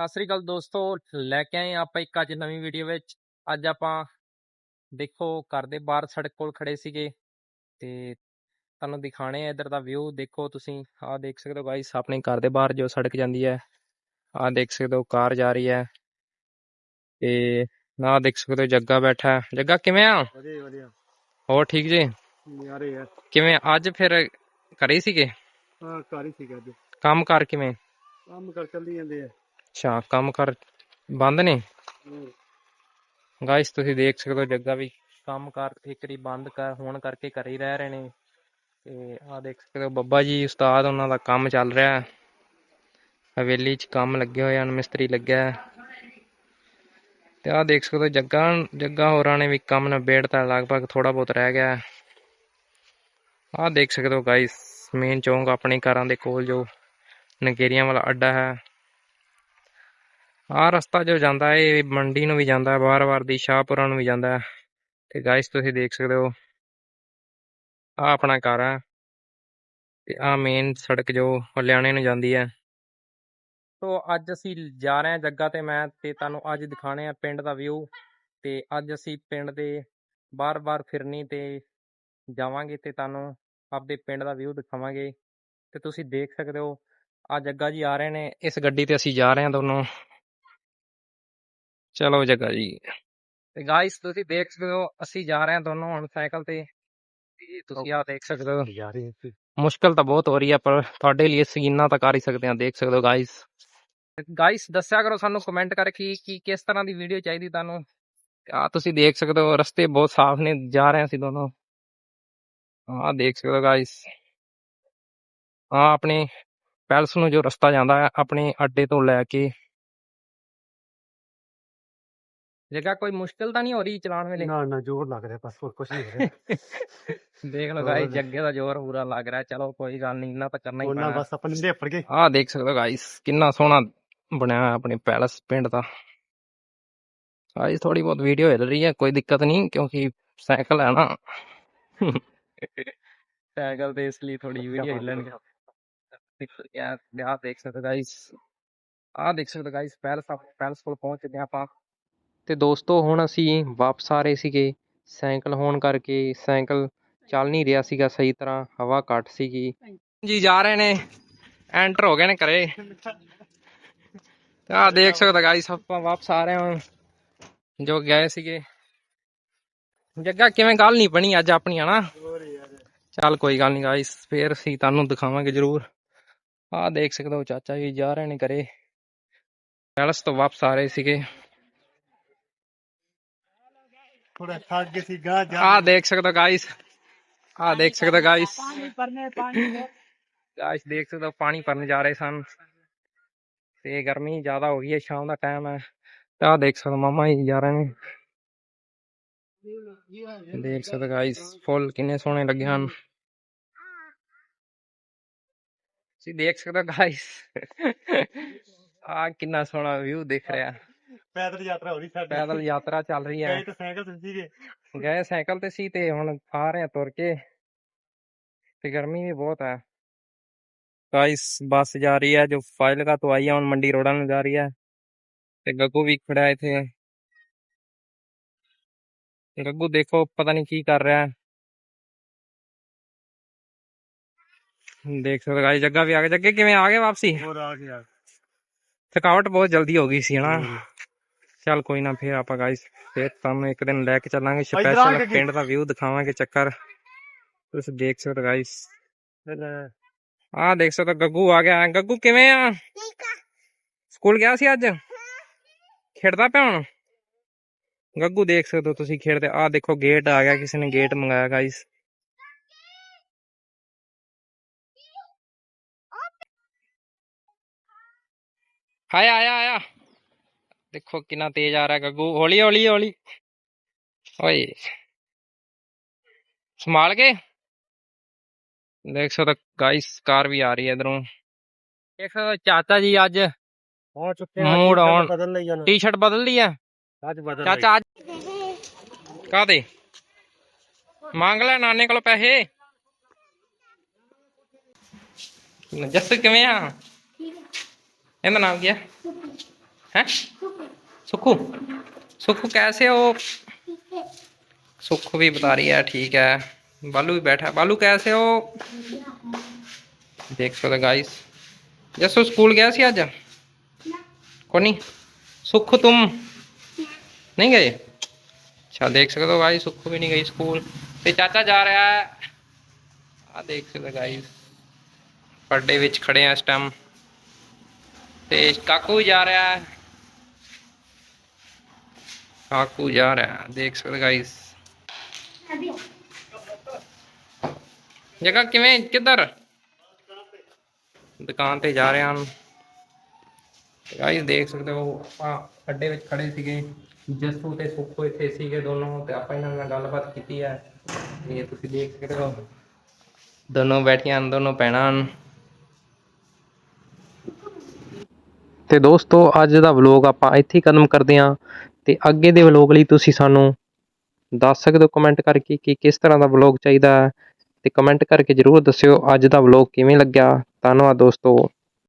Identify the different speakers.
Speaker 1: ਸਤਿ ਸ੍ਰੀ ਅਕਾਲ ਦੋਸਤੋ ਲੈ ਕੇ ਆਏ ਆਪਾਂ ਇੱਕ ਅੱਜ ਨਵੀਂ ਵੀਡੀਓ ਵਿੱਚ। ਅੱਜ ਆਪਾਂ ਦੇਖੋ ਘਰ ਦੇ ਬਾਹਰ ਸੜਕ ਕੋਲ ਖੜੇ ਸੀਗੇ। ਤੇ ਤੁਹਾਨੂੰ ਦਿਖਾਣੇ ਆ ਇਧਰ ਦਾ ਵਿਊ ਦੇਖੋ ਤੁਸੀਂ ਆਹ ਦੇਖ ਸਕਦੇ ਹੋ ਗਾਇਸ ਆਪਣੇ ਘਰ ਦੇ ਬਾਹਰ ਜੋ ਸੜਕ ਜਾਂਦੀ ਹੈ ਆਹ ਦੇਖ ਸਕਦੇ ਹੋ ਕਾਰ ਜਾ ਰਹੀ ਹੈ। ਤੇ ਆਹ ਦੇਖ ਸਕਦੇ ਹੋ ਜੱਗਾ ਬੈਠਾ। ਜੱਗਾ ਕਿਵੇਂ ਆ?
Speaker 2: ਵਧੀਆ ਵਧੀਆ।
Speaker 1: ਹੋਰ ਠੀਕ ਜੀ?
Speaker 2: ਯਾਰੇ ਯਾਰ
Speaker 1: ਕਿਵੇਂ ਅੱਜ ਫਿਰ ਘਰੇ ਸੀਗੇ?
Speaker 2: ਹਾਂ ਘਰ ਹੀ ਸੀਗਾ ਅੱਜ।
Speaker 1: ਕੰਮ ਕਰ ਕਿਵੇਂ?
Speaker 2: ਕੰਮ ਕਰ ਚੱਲਦੀ ਜਾਂਦੇ ਆ।
Speaker 1: ਅੱਛਾ ਕੰਮ ਕਰ ਬੰਦ ਨੇ। ਗਾਇਸ ਤੁਸੀਂ ਦੇਖ ਸਕਦੇ ਹੋ ਜੱਗਾ ਵੀ ਕੰਮ ਕਾਰ ਠੀਕਰੀ ਬੰਦ ਕਰ ਹੋਣ ਕਰਕੇ ਘਰੇ ਹੀ ਰਹਿ ਰਹੇ ਨੇ। ਤੇ ਆਹ ਦੇਖ ਸਕਦੇ ਹੋ ਬੱਬਾ ਜੀ ਉਸਤਾਦ ਉਹਨਾਂ ਦਾ ਕੰਮ ਚੱਲ ਰਿਹਾ। ਹੈ ਹਵੇਲੀ 'ਚ ਕੰਮ ਲੱਗੇ ਹੋਏ ਹਨ ਮਿਸਤਰੀ ਲੱਗਿਆ ਤੇ ਆਹ ਦੇਖ ਸਕਦੇ ਹੋ ਜੱਗਾ ਜੱਗਾ ਹੋਰਾਂ ਨੇ ਵੀ ਕੰਮ ਨਿਬੇੜਤਾ ਲਗਭਗ ਥੋੜਾ ਬਹੁਤ ਰਹਿ ਗਿਆ ਆਹ ਦੇਖ ਸਕਦੇ ਹੋ ਗਾਇਸ ਮੇਨ ਚੌਂਕ ਆਪਣੇ ਘਰਾਂ ਦੇ ਕੋਲ ਜੋ ਨਗੇਰੀਆਂ ਵਾਲਾ ਅੱਡਾ ਹੈ। ਆਹ ਰਸਤਾ ਜੋ ਜਾਂਦਾ ਹੈ ਇਹ ਮੰਡੀ ਨੂੰ ਵੀ ਜਾਂਦਾ ਹੈ ਬਾਰ-ਬਾਰ ਦੀ ਸ਼ਾਹਪੁਰਾਂ ਨੂੰ ਵੀ ਜਾਂਦਾ ਹੈ ਤੇ ਗਾਇਸ ਤੁਸੀਂ ਦੇਖ ਸਕਦੇ ਹੋ, ਆਹ ਆਪਣਾ ਘਰ ਹੈ। ਤੇ ਆਹ ਮੇਨ ਸੜਕ ਜੋ ਹਲਿਆਣੇ ਨੂੰ ਜਾਂਦੀ ਹੈ। ਸੋ ਅੱਜ ਅਸੀਂ ਜਾ ਰਹੇ ਹਾਂ ਜੱਗਾ ਤੇ ਮੈਂ ਤੇ ਤੁਹਾਨੂੰ ਅੱਜ ਦਿਖਾਣੇ ਆ ਪਿੰਡ ਦਾ ਵਿਊ ਤੇ ਅੱਜ ਅਸੀਂ ਪਿੰਡ ਦੇ ਬਾਰ-ਬਾਰ ਫਿਰਨੀ ਤੇ ਜਾਵਾਂਗੇ ਤੇ ਤੁਹਾਨੂੰ ਆਪਦੇ ਪਿੰਡ ਦਾ ਵਿਊ ਦਿਖਾਵਾਂਗੇ। ਤੇ ਤੁਸੀਂ ਦੇਖ ਸਕਦੇ ਹੋ ਆ ਜੱਗਾ ਜੀ ਆ ਰਹੇ ਨੇ, ਇਸ ਗੱਡੀ ਤੇ ਅਸੀਂ ਜਾ ਰਹੇ ਹਾਂ ਦੋਨੋਂ। ਚਲੋ ਜੱਗਾ ਜੀ। ਤੇ ਗਾਇਸ ਤੁਸੀਂ ਦੇਖ ਸਕਦੇ ਹੋ ਅਸੀਂ ਜਾ ਰਹੇ ਹਾਂ ਦੋਨੋਂ ਹੁਣ ਸਾਈਕਲ ਤੇ। ਤੇ ਤੁਸੀਂ ਆ ਦੇਖ ਸਕਦੇ ਹੋ। ਮੁਸ਼ਕਲ ਤਾਂ ਬਹੁਤ ਹੋ ਰਹੀ ਹੈ ਪਰ ਤੁਹਾਡੇ ਲਈ ਅਸੀਂ ਇੰਨਾ ਤਾਂ ਕਰ ਹੀ ਸਕਦੇ ਹਾਂ ਦੇਖ ਸਕਦੇ ਹੋ ਗਾਇਸ ਗਾਇਸ ਦੱਸਿਆ ਕਰੋ ਸਾਨੂੰ ਕਮੈਂਟ ਕਰਕੇ ਕਿ ਕਿਸ ਤਰ੍ਹਾਂ ਦੀ ਵੀਡੀਓ ਚਾਹੀਦੀ ਤੁਹਾਨੂੰ। ਆ ਤੁਸੀਂ ਦੇਖ ਸਕਦੇ ਹੋ ਰਸਤੇ ਬਹੁਤ ਸਾਫ਼ ਨੇ ਜਾ ਰਹੇ ਹਾਂ ਅਸੀਂ ਦੋਨੋਂ। ਆ ਦੇਖ ਸਕਦੇ ਹੋ ਗਾਇਸ ਆ ਆਪਣੇ ਪੈਲਸ ਨੂੰ ਜੋ ਰਸਤਾ ਜਾਂਦਾ ਹੈ ਆਪਣੇ ਅੱਡੇ ਤੋਂ ਲੈ ਕੇ ਜਗ੍ਹਾ ਕੋਈ ਮੁਸ਼ਕਲ ਤਾਂ ਨਹੀਂ ਹੋ ਰਹੀ ਚਲਾਉਣ ਵੇਲੇ?
Speaker 2: ਨਾ ਨਾ ਜ਼ੋਰ ਲੱਗ ਰਿਹਾ ਬਸ ਹੋਰ ਕੁਝ ਨਹੀਂ ਹੋ ਰਿਹਾ।
Speaker 1: ਦੇਖ ਲਓ ਗਾਇਸ ਜੱਗੇ ਦਾ ਜ਼ੋਰ ਪੂਰਾ ਲੱਗ ਰਿਹਾ। ਚਲੋ ਕੋਈ ਗੱਲ ਨਹੀਂ ਇੰਨਾ ਤਾਂ ਕਰਨਾ ਹੀ
Speaker 2: ਉਹਨਾਂ
Speaker 1: ਪੈਣਾ।
Speaker 2: ਬਸ ਆਪਾਂ ਨਿੰਦੇ ਫੜ ਗਏ।
Speaker 1: ਆਹ ਦੇਖ ਸਕਦੇ ਹੋ ਗਾਇਸ ਕਿੰਨਾ ਸੋਹਣਾ ਬਣਿਆ ਆਪਣੇ ਪੈਲਸ ਪਿੰਡ ਦਾ। ਗਾਇਸ ਥੋੜੀ ਬਹੁਤ ਵੀਡੀਓ ਹਿਲ ਰਹੀ ਹੈ ਕੋਈ ਦਿੱਕਤ ਨਹੀਂ ਕਿਉਂਕਿ ਸਾਈਕਲ ਹੈ ਨਾ। ਸਾਈਕਲ ਤੇ ਇਸ ਲਈ ਥੋੜੀ ਵੀਡੀਓ ਹਿਲਣਗੇ ਯਾਰ ਆਹ ਦੇਖ ਸਕਦੇ ਗਾਇਸ ਆਹ ਦੇਖ ਸਕਦੇ ਗਾਇਸ ਪੈਲਸ ਪੈਲਸ ਕੋਲ ਪਹੁੰਚ ਚੁੱਕੇ ਆਪਾਂ। ਤੇ ਦੋਸਤੋ, ਹੁਣ ਅਸੀਂ ਵਾਪਸ ਆ ਰਹੇ ਸੀਗੇ। ਸਾਈਕਲ ਹੋਣ ਕਰਕੇ ਸਾਈਕਲ ਚੱਲ ਨਹੀਂ ਰਿਹਾ ਸੀਗਾ ਸਹੀ ਤਰ੍ਹਾਂ, ਹਵਾ ਘੱਟ ਸੀਗੀ। ਜੀ, ਜਾ ਰਹੇ ਨੇ। ਐਂਟਰ ਹੋ ਗਏ ਨੇ ਘਰੇ। ਤੇ ਦੇਖ ਸਕਦੇ ਗਾਇਸ ਆਪਾਂ ਵਾਪਸ ਆ ਰਹੇ ਹਾਂ। ਜੋ ਗਏ ਸੀਗੇ। ਜੱਗਾ, ਕਿਵੇਂ ਗੱਲ ਨਹੀਂ ਬਣੀ ਅੱਜ ਆਪਣੀ, ਹਨਾ? ਚੱਲ ਕੋਈ ਗੱਲ ਨਹੀਂ ਗਾਇਸ ਫੇਰ ਅਸੀਂ ਤੁਹਾਨੂੰ ਦਿਖਾਵਾਂਗੇ ਜ਼ਰੂਰ। ਆਹ ਦੇਖ ਸਕਦੇ ਹੋ ਚਾਚਾ ਜੀ ਜਾ ਰਹੇ ਨੇ ਘਰੇ। ਪੈਲਸ ਤੋਂ ਵਾਪਸ ਆ ਰਹੇ ਸੀਗੇ।
Speaker 2: ਥੋੜਾ ਥੱਕ ਗਏ ਸੀ ਗਾਂ ਜਾ
Speaker 1: ਆਹ ਦੇਖ ਸਕਦੇ ਹੋ ਗਾਇਸ ਆਹ ਦੇਖ ਸਕਦੇ ਹੋ ਗਾਇਸ
Speaker 2: ਪਰਨੇ ਪਾਣੀ
Speaker 1: ਗਾਇਸ ਦੇਖ ਸਕਦੇ ਹੋ ਪਾਣੀ ਭਰਨ ਜਾ ਰਹੇ ਸਨ। ਤੇ ਗਰਮੀ ਜ਼ਿਆਦਾ ਹੋ ਗਈ ਹੈ ਸ਼ਾਮ ਦਾ ਟਾਈਮ ਹੈ। ਤੇ ਦੇਖ ਸਕਦੇ ਮਾਮਾ ਜੀ ਜਾ ਰਹੇ ਨੇ। ਦੇਖ ਸਕਦੇ ਗਾਇਸ ਫੁੱਲ ਕਿੰਨੇ ਸੋਹਣੇ ਲੱਗੇ ਹਨ। ਤੁਸੀਂ ਦੇਖ ਸਕਦੇ ਹੋ ਗਾਇਸ ਆ ਕਿੰਨਾ ਸੋਹਣਾ ਵਿਊ ਦਿਖ ਰਿਹਾ।
Speaker 2: ਪੈਦਲ ਯਾਤਰਾ ਹੋ ਰਹੀ ਸਾਡੀ
Speaker 1: ਪੈਦਲ ਯਾਤਰਾ ਚੱਲ ਰਹੀ ਹੈ।
Speaker 2: ਗਏ ਤਾਂ ਸਾਈਕਲ ਤੇ ਸੀਗੇ।
Speaker 1: ਗਏ ਸਾਈਕਲ ਤੇ ਸੀ ਤੇ ਹੁਣ ਆ ਰਹੇ ਆ ਤੁਰ ਕੇ। ਤੇ ਗਰਮੀ ਵੀ ਬਹੁਤ ਹੈ। ਗਾਇਸ ਬੱਸ ਜਾ ਰਹੀ ਹੈ ਜੋ ਫਾਜ਼ਿਲਕਾ ਤੋਂ ਆਈ ਹੈ ਹੁਣ ਮੰਡੀ ਰੋਡਾਂ ਨੂੰ ਜਾ ਰਹੀ ਹੈ। ਤੇ ਗੱਗੂ ਵੀ ਖੜਾ ਹੈ ਇੱਥੇ। ਗੱਗੂ ਦੇਖੋ ਪਤਾ ਨਹੀਂ ਕੀ ਕਰ ਰਿਹਾ ਹੈ। ਦੇਖ ਸਕਦੇ ਗਾਇਸ ਜੱਗਾ ਵੀ ਆ ਗਿਆ। ਜੱਗੇ ਕਿਵੇਂ ਆ ਗਏ ਵਾਪਸੀ?
Speaker 2: ਹੋਰ ਆ ਗਿਆ।
Speaker 1: ਥਕਾਵਟ ਬਹੁਤ ਜਲਦੀ ਹੋ ਗਈ ਸੀ ਹਨਾ? ਚੱਲ ਕੋਈ ਨਾ ਫੇਰ ਆਪਾਂ ਗਾਇਸ ਫੇਰ ਤੁਹਾਨੂੰ ਇੱਕ ਦਿਨ ਲੈ ਕੇ ਚੱਲਾਂਗੇ
Speaker 2: ਇੱਧਰ ਆ
Speaker 1: ਸਪੈਸ਼ਲ
Speaker 2: ਕੇ-
Speaker 1: ਪਿੰਡ ਦਾ ਵਿਊ ਦਿਖਾਵਾਂਗੇ ਚੱਕਰ। ਤੁਸੀਂ ਦੇਖ ਸਕਦੇ ਗਾਇਸ ਆਹ ਦੇਖ ਸਕਦੇ ਹੋ ਗੱਗੂ ਆ ਗਿਆ। ਗੱਗੂ ਕਿਵੇਂ ਆ? ਸਕੂਲ ਗਿਆ ਸੀ ਅੱਜ? ਖੇਡਦਾ ਪਿਆ ਹੁਣ? ਗੱਗੂ ਦੇਖ ਸਕਦੇ ਹੋ ਤੁਸੀਂ ਖੇਡਦੇ। ਆਹ ਦੇਖੋ ਗੇਟ ਆ ਗਿਆ ਕਿਸੇ ਨੇ ਗੇਟ ਮੰਗਾਇਆ ਗਾਇਸ ਆਇਆ ਆਇਆ ਆਇਆ ਦੇਖੋ ਕਿੰਨਾ ਤੇਜ਼ ਆ ਰਿਹਾ ਗੱਗੂ ਹੌਲੀ ਹੌਲੀ ਹੌਲੀ। ਓਏ। ਸੰਭਾਲ ਕੇ। ਦੇਖ ਸਕਦੇ ਗਾਇਸ ਕਾਰ ਵੀ ਆ ਰਹੀ ਹੈ ਇਧਰੋਂ। ਦੇਖ ਸਕਦੇ ਹੋ ਚਾਚਾ ਜੀ ਅੱਜ
Speaker 2: ਪਹੁੰਚ ਚੁੱਕੇ
Speaker 1: ਮੂਡ।
Speaker 2: ਬਦਲ ਲਈ ਜਾਣਾ
Speaker 1: ਟੀ-ਸ਼ਰਟ ਬਦਲ ਲਈ ਹੈ।
Speaker 2: ਅੱਜ ਬਦਲ
Speaker 1: ਚਾਚਾ ਅੱਜ ਕਾਦੇ ਮੰਗ ਲੈ ਨਾਨੇ ਕੋਲ ਪੈਸੇ। ਜੱਸ ਕਿਵੇਂ ਆ? ਇਹਦਾ ਨਾਮ ਕੀ ਹੈ? हैं सुखू सुखू कैसे हो सुखू भी बता रही है ठीक है बालू भी बैठा है बालू कैसे हो देख सकते गाइस जसो स्कूल गया सी अज कोनी सुख तुम नहीं गए अच्छा देख सकते हो गाइस सुख भी नहीं गई स्कूल ਤੇ ਚਾਚਾ ਜਾ ਰਿਹਾ ਹੈ ਆ ਦੇਖ ਸਕਦੇ ਗਾਈਸ ਪਰਡੇ ਵਿੱਚ ਖੜੇ ਆ ਇਸ ਟਾਈਮ ਤੇ ਕਾਕੂ ਵੀ ਜਾ ਰਿਹਾ ਹੈ ਕਾਕੂ ਜਾ ਰਿਹਾ। ਹੈ ਦੇਖ ਸਕਦੇ ਗਾਈਸ ਜਗਾ ਕਿਵੇਂ, ਕਿੱਧਰ? ਦੁਕਾਨ ਤੇ ਜਾ ਰਹੇ ਹਨ ਗਾਈਸ ਦੇਖ ਸਕਦੇ ਹੋ, ਆਪਾਂ ਅੱਡੇ ਵਿੱਚ ਖੜੇ ਸੀਗੇ। ਜਸੂ ਤੇ ਸੁੱਖੋ ਇੱਥੇ ਸੀਗੇ ਦੋਨੋਂ, ਤੇ ਆਪਾਂ ਇਹਨਾਂ ਨਾਲ ਗੱਲਬਾਤ ਕੀਤੀ ਹੈ। ਇਹ ਤੁਸੀਂ ਦੇਖ ਸਕਦੇ ਹੋ। ਦੋਨੋਂ ਬੈਠੀਆਂ ਹਨ, ਦੋਨੋਂ ਭੈਣਾਂ ਹਨ। ਤੇ ਦੋਸਤੋ, ਅੱਜ ਦਾ ਵਲੋਗ ਆਪਾਂ ਇੱਥੇ ਹੀ ਖਤਮ ਕਰਦੇ ਹਾਂ। ਤੇ ਅੱਗੇ ਦੇ ਵਲੋਗ ਲਈ ਤੁਸੀਂ ਸਾਨੂੰ ਦੱਸ ਸਕਦੇ ਹੋ ਕਮੈਂਟ ਕਰਕੇ ਕਿ ਕਿਸ ਤਰ੍ਹਾਂ ਦਾ ਵਲੋਗ ਚਾਹੀਦਾ ਹੈ ਤੇ ਕਮੈਂਟ ਕਰਕੇ ਜਰੂਰ ਦੱਸਿਓ ਅੱਜ ਦਾ ਵਲੋਗ ਕਿਵੇਂ ਲੱਗਿਆ। ਧੰਨਵਾਦ ਦੋਸਤੋ।